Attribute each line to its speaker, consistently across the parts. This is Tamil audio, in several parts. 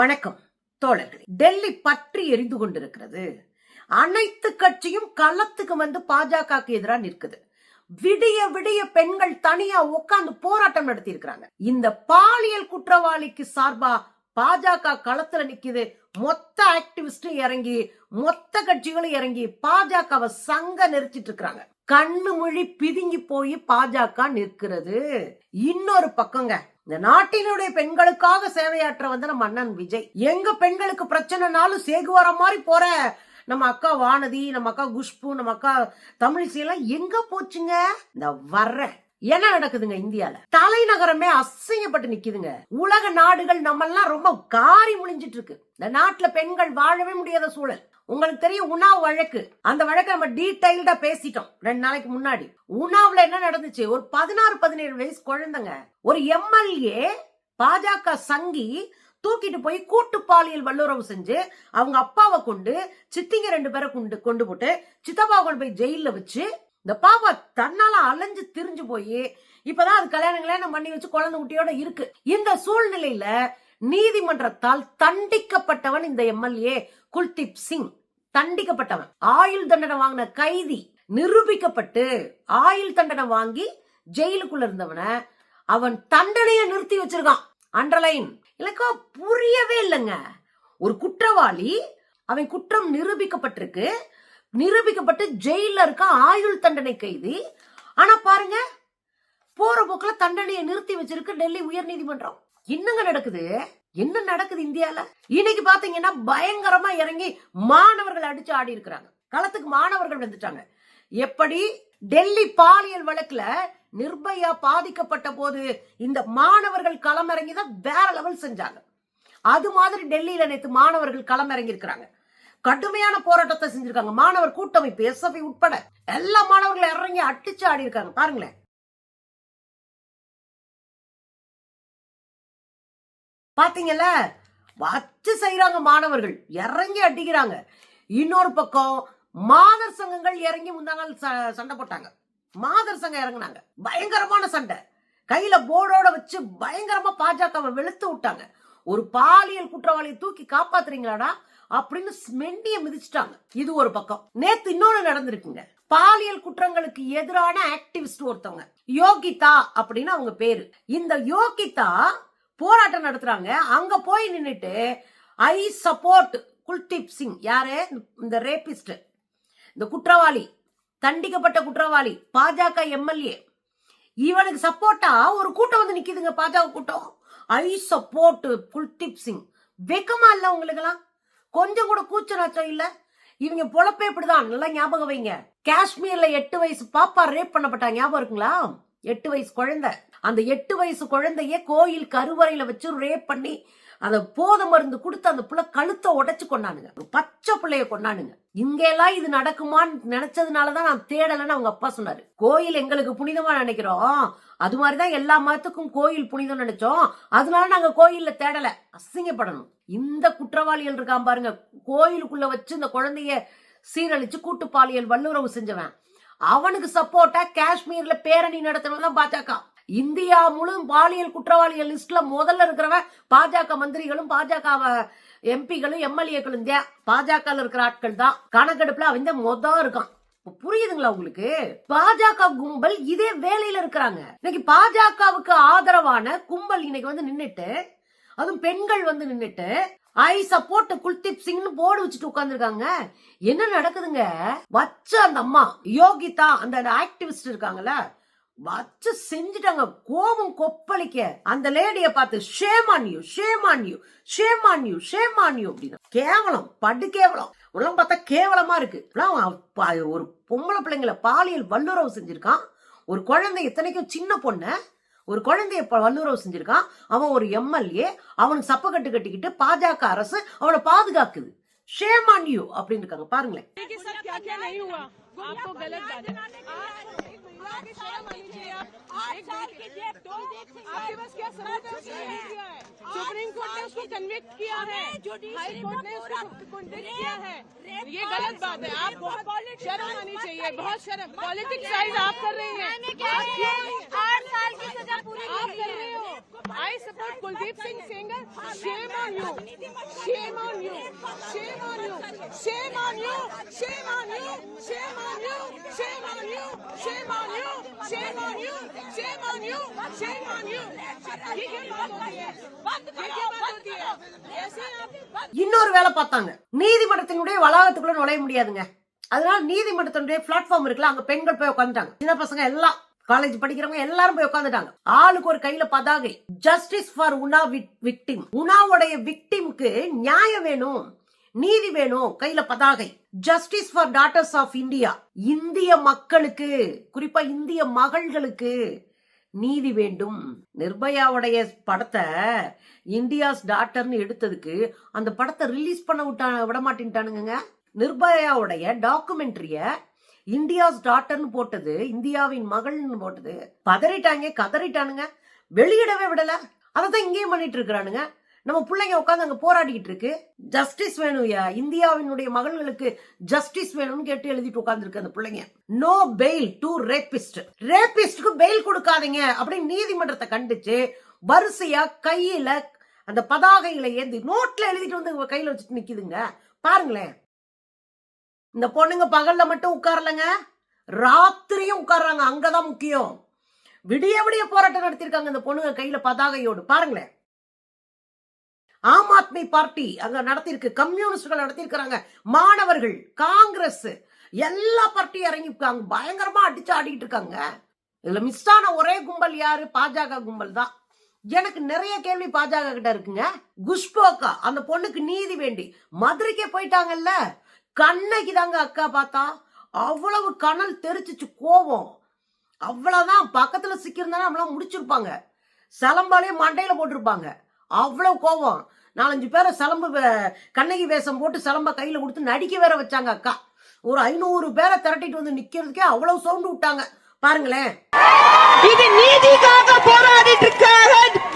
Speaker 1: வணக்கம் தோழர்களே. டெல்லி பற்றி எரிந்து கொண்டிருக்கிறது. அனைத்து கட்சியும் களத்துக்கு வந்து பாஜகவுக்கு எதிராக நிற்குது. விடிய விடிய பெண்கள் தனியா உட்கார்ந்து போராட்டம் நடத்தி இருக்கிறாங்க இந்த பாலியல் குற்றவாளிக்கு சார்பா பாஜக களத்துல நிக்குது. மொத்த ஆக்டிவிஸ்டும் இறங்கி மொத்த கட்சிகளும் இறங்கி பாஜகவை சங்க நெரிச்சிட்டு இருக்கிறாங்க கண்ணு மொழி பிதுங்கி போய் பாஜக நிற்கிறது. இன்னொரு பக்கங்க இந்த நாட்டினுடைய பெண்களுக்காக சேவையாற்ற வந்த நம்ம அண்ணன் விஜய். எங்க பெண்களுக்கு பிரச்சனைனாலும் சேகுவார மாதிரி போற நம்ம அக்கா வானதி நம்ம அக்கா குஷ்பு நம்ம அக்கா தமிழிசை எல்லாம் எங்க போச்சுங்க? இந்த வர்ற. என்ன நடக்குதுங்க இந்தியால? தலைநகரமே அசிங்கப்பட்டு நிக்குதுங்க. உலக நாடுகள் நம்ம எல்லாம் ரொம்ப காரி முடிஞ்சிட்டு இருக்கு. இந்த நாட்டுல பெண்கள் வாழவே முடியாத சூழல். உங்களுக்கு தெரியும் உணவு வழக்கு. அந்த வழக்கை நம்ம டீடைல்டா பேசிட்டோம் ரெண்டு நாளைக்கு முன்னாடி. உணாவ்ல என்ன நடந்துச்சு? ஒரு பதினாறு பதினேழு வயசு குழந்தைங்க ஒரு எம்எல்ஏ பாஜக சங்கி தூக்கிட்டு போய் கூட்டு பாலியல் வல்லுறவு செஞ்சு அவங்க அப்பாவை கொண்டு சித்திங்க ரெண்டு பேரை கொண்டு கொண்டு போட்டு சித்தப்பா கொண்டு போய் ஜெயில வச்சு இந்த பாப்பா தன்னால அலைஞ்சு திரிஞ்சு போய் இப்பதான் அது கல்யாணம் கல்யாணம் பண்ணி வச்சு குழந்தை குட்டியோட இருக்கு. இந்த சூழ்நிலையில நீதிமன்றத்தால் தண்டிக்கப்பட்டவன் இந்த எம்எல்ஏ குல்தீப் சிங். தண்டிக்கப்பட்டவன். ஆயுள் தண்டனை வாங்கின கைதி நிரூபிக்கப்பட்டு ஆயுள் தண்டனை வாங்கி ஜெயிலுக்குள்ள இருந்தவன அவன் தண்டனையை நிறுத்தி வச்சிருக்கான். அண்டர்லைன் எனக்கு புரியவே இல்லைங்க. ஒரு குற்றவாளி அவன் குற்றம் நிரூபிக்கப்பட்டிருக்கு. நிரூபிக்கப்பட்டு ஜெயில இருக்க ஆயுள் தண்டனை கைதி. ஆனா பாருங்க போற போக்குல தண்டனையை நிறுத்தி வச்சிருக்கு டெல்லி உயர் நீதிமன்றம் என்னங்க நடக்குது? என்ன நடக்குது இந்தியால? இன்னைக்கு பாத்தீங்கன்னா பயங்கரமா இறங்கி மாணவர்கள் அடிச்சு ஆடி இருக்கிறாங்க. களத்துக்கு மாணவர்கள் வந்துட்டாங்க. எப்படி? டெல்லி பாலியல் வழக்குல நிர்பயா பாதிக்கப்பட்ட போது இந்த மாணவர்கள் களமிறங்கி தான் வேற லெவல் செஞ்சாங்க. அது மாதிரி டெல்லியில நேத்து மாணவர்கள் களமிறங்கி இருக்கிறாங்க. கடுமையான போராட்டத்தை செஞ்சிருக்காங்க. மாணவர் கூட்டமைப்பு எஸ்எஃப்ஐ உட்பட எல்லா மாணவர்களும் இறங்கி அடிச்சு ஆடி இருக்காங்க. பாருங்களேன். பாத்தீங்கல்ல? வச்சு செய்யறாங்க மாணவர்கள். இறங்கி அடிக்கிறாங்க. இன்னொரு பக்கம் மாதர் சங்கங்கள் இறங்கி முந்தாங்கள் ச- சண்டை போட்டாங்க. மாதர் சங்கம் இறங்குனாங்க. பயங்கரமான சண்டை. கையில போர்டோட வச்சு பயங்கரமா பாஜகவை வெளுத்து விட்டாங்க. ஒரு பாலியல் குற்றவாளியை தூக்கி காப்பாத்துறீங்களாடா அப்படின்னு மெண்டிய மிதிச்சிட்டாங்க. இது ஒரு பக்கம். நேத்து இன்னொன்னு நடந்திருக்குங்க. பாலியல் குற்றங்களுக்கு எதிரான ஆக்டிவிஸ்ட் ஒருத்தவங்க. யோகிதா அப்படின்னு அவங்க பேரு. இந்த யோகிதா போராட்டம் நடத்துறாங்க. அங்க போய் நின்றுட்டு ஐ சப்போர்ட் குல்தீப் சிங் யாரு? இந்த ரேபிஸ்ட் இந்த குற்றவாளி. தண்டிக்கப்பட்ட குற்றவாளி. பாஜக எம்எல்ஏ. இவனுக்கு சப்போர்ட்டா ஒரு கூட்டம் வந்து நிக்குதுங்க பாஜக கூட்டம். ஐ சப்போர்ட் குல்தீப் சிங் வெக்கமா இல்ல உங்களுக்கெல்லாம்? கொஞ்சம் கூட கூச்ச நாச்சம் இல்ல? இவங்க பொழப்பே இப்படிதான். நல்லா ஞாபகம் வைங்க. காஷ்மீர்ல எட்டு வயசு பாப்பா ரேப் பண்ணப்பட்டா ஞாபகம் இருக்குங்களா? எட்டு வயசு குழந்தை. அந்த எட்டு வயசு குழந்தைய கோயில் கருவறையில வச்சு ரேப் பண்ணி அதை போத மருந்து கொடுத்து அந்த புள்ள கழுத்தை உடைச்சு கொண்டானுங்க. பச்சை பிள்ளைய கொண்டானுங்க. இங்கெல்லாம் இது நடக்குமான்னு நினைச்சதுனாலதான் நான் தேடலைன்னு அவங்க அப்பா சொன்னாரு. கோயில் எங்களுக்கு புனிதமா நினைக்கிறோம். அது மாதிரிதான் எல்லா மதத்துக்கும் கோயில் புனிதம் நினைச்சோம். அதனால நாங்க கோயில்ல தேடல. அசிங்கப்படணும். இந்த குற்றவாளிகள் இருக்கான் பாருங்க. கோயிலுக்குள்ள வச்சு இந்த குழந்தைய சீரழிச்சு கூட்டு பாலியல் வல்லுறவு செஞ்சவன். அவனுக்கு சப்போர்ட்டா காஷ்மீர்ல பேரணி நடத்தினதான் பாஜக. இந்தியா முழு பாலியல் குற்றவாளிகள் லிஸ்ட்ல முதல்ல இருக்கிறவன் பாஜக மந்திரிகளும் பாஜக எம்பிகளும் எம்எல்ஏக்களும் பாஜக இருக்கிற ஆட்கள் தான். கணக்கெடுப்புல அவன் மொதல் இருக்கான். புரியுதுங்களா உங்களுக்கு? பாஜக கும்பல் இதே வேலையில இருக்கிறாங்க. இன்னைக்கு பாஜகவுக்கு ஆதரவான கும்பல் இன்னைக்கு வந்து நின்னுட்டு அதுவும் பெண்கள் வந்து நின்னுட்டு ஐ சப்போர்ட் குல்தீப் சிங்னு போர்டு வச்சுட்டு உட்கார்ந்துருக்காங்க. என்ன நடக்குதுங்க? வச்ச அந்த அம்மா யோகிதா அந்த ஆக்டிவிஸ்ட் இருக்காங்கல்ல வச்சு செஞ்சுட்டாங்க. கோபம் கொப்பளிக்க. அந்த லேடிய பார்த்து shame on you shame on you shame on you shame on you அப்படின்னு. கேவலம் படு கேவலம். உலகம் பார்த்தா கேவலமா இருக்கு. அவன் ஒரு பொம்பளை பிள்ளைங்களை பாலியல் வல்லுறவு செஞ்சிருக்கான். ஒரு குழந்தை இத்தனைக்கும் சின்ன பொண்ண ஒரு குழந்தைய ப- வல்லுறவு செஞ்சிருக்கான். அவன் ஒரு எம்எல்ஏ அவனுக்கு சப்பக்கட்டு கட்டிக்கிட்டு பாஜக அரசு அவனை பாதுகாக்குது. ஷேம் ஆன் யூ அப்படின்னு இருக்காங்க. பாருங்களேன்.
Speaker 2: शर्म चाहिए आठ साल की जेल किया है। सुप्रीम कोर्ट ने उसको कन्विक्ट किया है। हाई कोर्ट ने उसको किया है। ये गलत बात है। आप बहुत शर्म आनी चाहिए बहुत शर्म। पॉलिटिक्स साइड आप कर रही हैं।
Speaker 3: साल की सजा पूरी
Speaker 2: आप कर रहे हो। I support Kuldeep Singh Sengar shame on you shame on you shame on you shame on you shame on you shame on you Shame on you! Shame on you! Shame on you! Shame on you! Shame on you!
Speaker 1: இன்னொரு வேலை பார்த்தாங்க நீதிமன்றத்தினுடைய வளாகத்துக்குள்ள நுழைய முடியாதுங்க அதனால நீதிமன்றத்தினுடைய பிளாட்ஃபார்ம் இருக்குல்ல அங்க பெண்கள் போய் உட்காந்துட்டாங்க சின்ன பசங்க எல்லாம் காலேஜ் படிக்கிறவங்க எல்லாரும் போய் உட்காந்துட்டாங்க ஆளுக்கு ஒரு கையில பதாகை ஜஸ்டிஸ் ஃபார் உனா விக்டிம் உனாவுடைய விக்டிம்க்கு நியாயம் வேணும் நீதி வேணும். கையில பதாகை. Justice for daughters of India இந்திய மக்களுக்கு குறிப்பா இந்திய மகள்களுக்கு நீதி வேண்டும். நிர்பயாவுடைய படத்தை இந்தியாஸ் டாட்டர்னு எடுத்ததுக்கு அந்த படத்தை ரிலீஸ் பண்ண விட்டா விட மாட்டேன்ட்டானுங்க நிர்பயாவுடைய டாக்குமெண்ட்ரிய இந்தியாஸ் டாட்டர்னு போட்டது இந்தியாவின் மகள்னு போட்டது. பதறிட்டாங்க கதறிட்டானுங்க. வெளியிடவே விடல. அதை தான் இங்கேயும் பண்ணிட்டு இருக்கிறானுங்க. நம்ம பிள்ளைங்க உட்காந்து அங்க போராடிக்கிட்டு இருக்கு. ஜஸ்டிஸ் வேணும்யா. இந்தியாவினுடைய மகள்களுக்கு ஜஸ்டிஸ் வேணும்னு கேட்டு எழுதிட்டு உட்காந்துருக்கு அந்த பிள்ளைங்க. நோ பெயில் டு ரேபிஸ்ட் ரேபிஸ்டுக்கு பெயில் கொடுக்காதீங்க அப்படின்னு நீதிமன்றத்தை கண்டிச்சு வரிசையா கையில அந்த பதாகைகளை ஏந்தி நோட்ல எழுதிட்டு வந்து கையில வச்சுட்டு நிக்குதுங்க. பாருங்களேன். இந்த பொண்ணுங்க பகல்ல மட்டும் உட்காரலங்க. ராத்திரியும் உட்கார்றாங்க. அங்கதான் முக்கியம். விடிய விடிய போராட்டம் நடத்திருக்காங்க இந்த பொண்ணுங்க கையில பதாகையோடு. பாருங்களேன். ஆம் ஆத்மி பார்ட்டி அங்க நடத்திருக்கு கம்யூனிஸ்டுகள் நடத்திருக்கிறாங்க மாணவர்கள் காங்கிரஸ் எல்லா பார்ட்டியும் இறங்கிருக்காங்க பயங்கரமா அடிச்சு ஆடிட்டு இருக்காங்க. இதுல மிஸ் ஆன ஒரே கும்பல் யாரு? பாஜக கும்பல் தான். எனக்கு நிறைய கேள்வி பாஜக கிட்ட இருக்குங்க. குஷ்போக்கா அந்த பொண்ணுக்கு நீதி வேண்டி. மதுரைக்கே போயிட்டாங்கல்ல? கண்ணகி தாங்க அக்கா பார்த்தா. அவ்வளவு கனல் தெரிச்சிச்சு கோவம் அவ்வளவுதான் பக்கத்துல சிக்கியிருந்தா நம்மளாம் முடிச்சிருப்பாங்க. சிலம்பாலே மண்டையில போட்டிருப்பாங்க. அவ்வளவு கோபம். நாலஞ்சு பேரை சிலம்பு கண்ணகி வேஷம் போட்டு சிலம்ப கையில கொடுத்து நடிக்க வேற வச்சாங்க அக்கா. ஒரு ஐநூறு பேரை திரட்டிட்டு வந்து நிக்கிறதுக்கே அவ்வளவு சவுண்டு விட்டாங்க. பாருங்களேன்.
Speaker 3: இது நீதிக்காக போராடிட்டு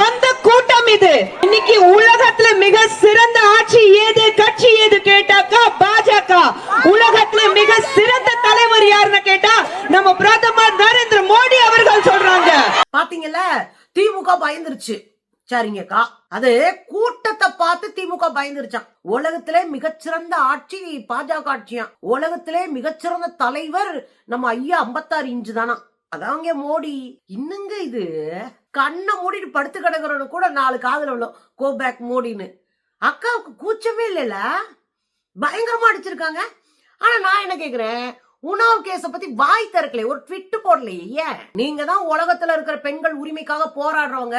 Speaker 3: வந்த கூட்டம் இது. இன்னைக்கு உலகத்துல மிக சிறந்த ஆட்சி ஏது? கட்சி ஏது? கேட்டாக்கா பாஜக உலகத்துல மிக சிறந்த தலைவர் யாருன்னு கேட்டா நம்ம பிரதமர் நரேந்திர மோடி அவர்கள் சொல்றாங்க
Speaker 1: பாத்தீங்கல்ல திமுக பயந்துருச்சு சரிங்கக்கா. அது கூட்டத்தை பார்த்து திமுக பயந்துருச்சான் உலகத்திலே மிகச்சிறந்த ஆட்சி பாஜக ஆட்சியா உலகத்திலே மிகச்சிறந்த தலைவர் நம்ம ஐயா ஐம்பத்தாறு இன்ச்சு தானா அதாங்க மோடி. இன்னுங்க இது? கண்ணை மூடிட்டு படுத்து கிடக்குறவனு கூட நாலு காதுல உள்ள கோ பேக் மோடின்னு. அக்காவுக்கு கூச்சமே இல்லைல்ல பயங்கரமா அடிச்சிருக்காங்க. ஆனா நான் என்ன கேக்குறேன்? உணவு கேஸ பத்தி வாய் திறக்கலையே ஒரு ட்விட்டு போடலையே? ஏன் நீங்க தான் உலகத்துல இருக்கிற பெண்கள் உரிமைக்காக போராடுறவங்க.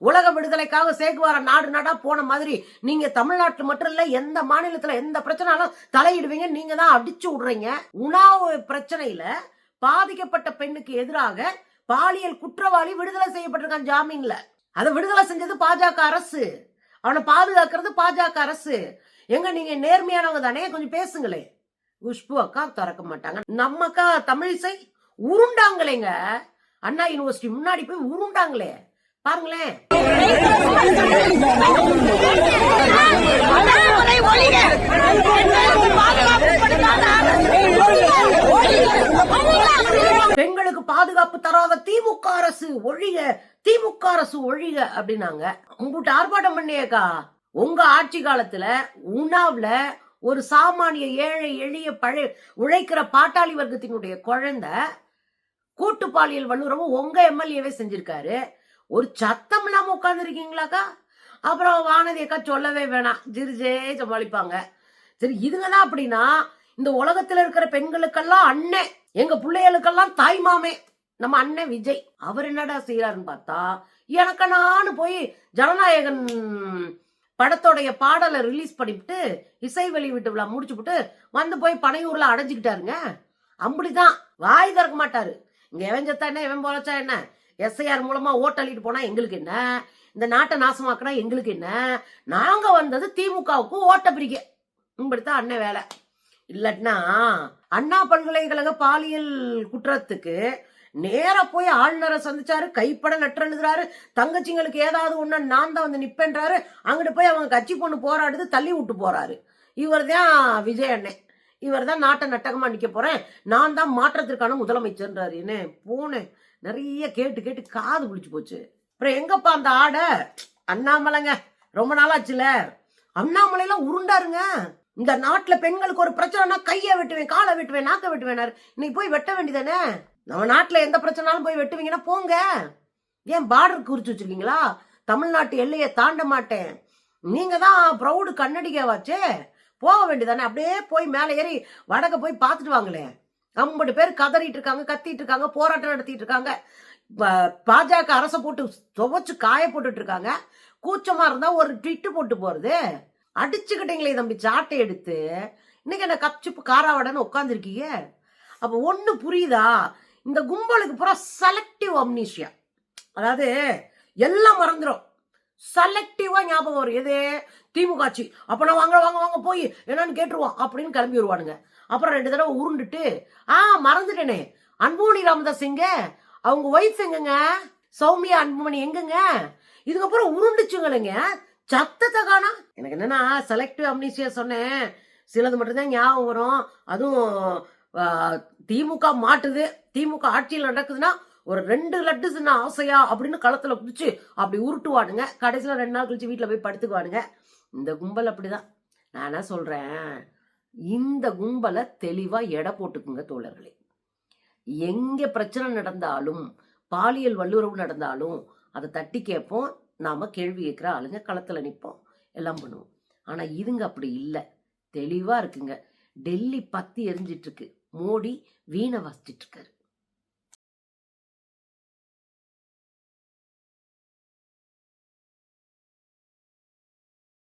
Speaker 1: உலக விடுதலைக்காக சேகுவார நாடு நாடா போன மாதிரி நீங்க தமிழ்நாட்டில் மட்டும் இல்ல எந்த மாநிலத்துல எந்த பிரச்சனாலும் தலையிடுவீங்க. நீங்க தான் அடிச்சு விடுறீங்க. உணவு பிரச்சனையில பாதிக்கப்பட்ட பெண்ணுக்கு எதிராக பாலியல் குற்றவாளி விடுதலை செய்யப்பட்டிருக்கான் ஜாமீன்ல. அதை விடுதலை செஞ்சது பாஜக அரசு. அவனை பாதுகாக்கிறது பாஜக அரசு. எங்க நீங்க நேர்மையானவங்க தானே? கொஞ்சம் பேசுங்களே. குஷ்பு அக்கா திறக்க மாட்டாங்க. நம்ம அக்கா தமிழிசை உருண்டாங்களேங்க. அண்ணா யூனிவர்சிட்டி முன்னாடி போய் உருண்டாங்களே. பாருங்களேன். பெண்களுக்கு பாதுகாப்பு தராத திமுக அரசு ஒழிக திமுக அரசு ஒழிக அப்படின்னாங்க. உங்ககிட்ட ஆர்ப்பாட்டம் பண்ணியக்கா? உங்க ஆட்சி காலத்துல உணாவுல ஒரு சாமானிய ஏழை எளிய பழைய உழைக்கிற பாட்டாளி வர்க்கத்தினுடைய குழந்தை கூட்டு பாலியல் வல்லுறவு உங்க எம்எல்ஏவே செஞ்சிருக்காரு. ஒரு சத்தம் இல்லாம உட்காந்துருக்கீங்களாக்கா அப்புறம் வானதி அக்கா சொல்லவே வேணாம். ஜிரிஜே சமாளிப்பாங்க. சரி இதுங்க தான் அப்படின்னா இந்த உலகத்துல இருக்கிற பெண்களுக்கெல்லாம் அண்ணன் எங்க பிள்ளைகளுக்கெல்லாம் தாய் மாமே நம்ம அண்ணன் விஜய். அவர் என்னடா செய்யறாருன்னு பார்த்தா எனக்கு நானு போய் ஜனநாயகன் படத்தோடைய பாடலை ரிலீஸ் பண்ணிவிட்டு இசை வெளியீட்டு விழா முடிச்சுப்புட்டு வந்து போய் பனையூர்ல அடைஞ்சுக்கிட்டாருங்க. அப்படிதான். வாய் திறக்க மாட்டாரு. இங்க எவன் செத்தா என்ன எவன் போலச்சா என்ன? எஸ்ஐஆர் மூலமா ஓட்டளிட்டு போனா எங்களுக்கு என்ன? இந்த நாட்டை நாசமாக்கினா எங்களுக்கு என்ன? நாங்க வந்தது திமுகவுக்கு ஓட்ட பிரிக்க இப்படித்தான் அண்ணன் வேலை. இல்லட்னா அண்ணா பல்கலைக்கழக பாலியல் குற்றத்துக்கு நேர போய் ஆளுநரை சந்திச்சாரு கைப்பட லெட்டர் எழுதுறாரு தங்கச்சிங்களுக்கு ஏதாவது ஒண்ணு நான் தான் வந்து நிப்பேன்றாரு அங்கிட்டு போய் அவங்க கட்சி பொண்ணு போராடுது தள்ளி விட்டு போறாரு. இவர் தான் விஜய் அண்ணன். இவர் தான் நாட்டை நட்டகமா நிக்க போறேன். நான் தான் மாற்றத்திற்கான முதலமைச்சர்ன்றாரு. என்ன? போனேன். நிறைய கேட்டு கேட்டு காது பிடிச்சி போச்சு. அப்புறம் எங்கப்பா அந்த ஆடை? அண்ணாமலைங்க ரொம்ப நாளாச்சுல. அண்ணாமலையெல்லாம் உருண்டாருங்க. இந்த நாட்டுல பெண்களுக்கு ஒரு பிரச்சனைனா கையை வெட்டுவேன் காலை வெட்டுவேன் நாக்க வெட்டுவேனாரு இன்னைக்கு போய் வெட்ட வேண்டியதானே? நம்ம நாட்டுல எந்த பிரச்சனாலும் போய் வெட்டுவீங்கன்னா போங்க. ஏன் பார்டர் குறிச்சு வச்சிருக்கீங்களா? தமிழ்நாட்டு எல்லையை தாண்ட மாட்டேன். நீங்க தான் ப்ரௌடு கண்ணடிக்காவாச்சே போக வேண்டியதானே? அப்படியே போய் மேலே ஏறி வடக்க போய் பார்த்துட்டு வாங்களே ஐம்பது பேர் கதறிட்டு இருக்காங்க கத்திட்டு இருக்காங்க போராட்டம் நடத்திட்டு இருக்காங்க. பாஜக அரசை போட்டு துவைச்சு காய போட்டுட்டு இருக்காங்க. கூச்சமா இருந்தா ஒரு ட்விட்டு போட்டு போறது. அடிச்சுக்கிட்டீங்களே தம்பி சாட்டை எடுத்து. இன்னைக்கு என்ன கப்சிப்பு காராவடன்னு உட்காந்துருக்கீங்க அப்ப ஒண்ணு புரியுதா? இந்த கும்பலுக்கு பூரா செலக்டிவ் அம்னீஷியா அதாவது எல்லாம் மறந்துடும் செலக்டிவா ஞாபகம் வரும். எது? திமுக ஆட்சி அப்ப நான் வாங்க வாங்க வாங்க போய் என்னன்னு கேட்டுருவோம் அப்படின்னு கிளம்பி வருவானுங்க. அப்புறம் ரெண்டு தடவை உருண்டுட்டு ஆ மறந்துட்டேனே. அன்புமணி ராமதாஸ் எங்க அவங்க ஒய்ஃப் எங்கங்க? சௌமியா அன்புமணி எங்கங்க? இதுக்கப்புறம் உருண்டுச்சுங்களேங்க. சத்தத்தை காணா. எனக்கு என்னன்னா செலக்டிவ் அம்னிசியா சொன்னேன். சிலது மட்டும்தான் ஞாபகம் வரும். அதுவும் திமுக மாட்டுது. திமுக ஆட்சியில் நடக்குதுன்னா ஒரு ரெண்டு லட்டு சின்ன ஆசையா அப்படின்னு களத்துல குடிச்சு அப்படி உருட்டுவானுங்க. கடைசியில் ரெண்டு நாள் கழிச்சு வீட்டில் போய் படுத்துக்குவானுங்க. இந்த கும்பல் அப்படிதான். நான் என்ன சொல்றேன்? இந்த கும்பலை தெளிவாக எடை போட்டுக்குங்க தோழர்களே. எங்கே பிரச்சனை நடந்தாலும் பாலியல் வல்லுறவு நடந்தாலும் அதை தட்டி கேட்போம். நாம் கேள்வி கேட்குற ஆளுங்க களத்தில் நிற்போம் எல்லாம் பண்ணுவோம். ஆனால் இதுங்க அப்படி இல்லை. தெளிவாக இருக்குங்க. டெல்லி பத்தி எரிஞ்சிட்ருக்கு மோடி வீணை வாசிச்சிட்டுருக்கார்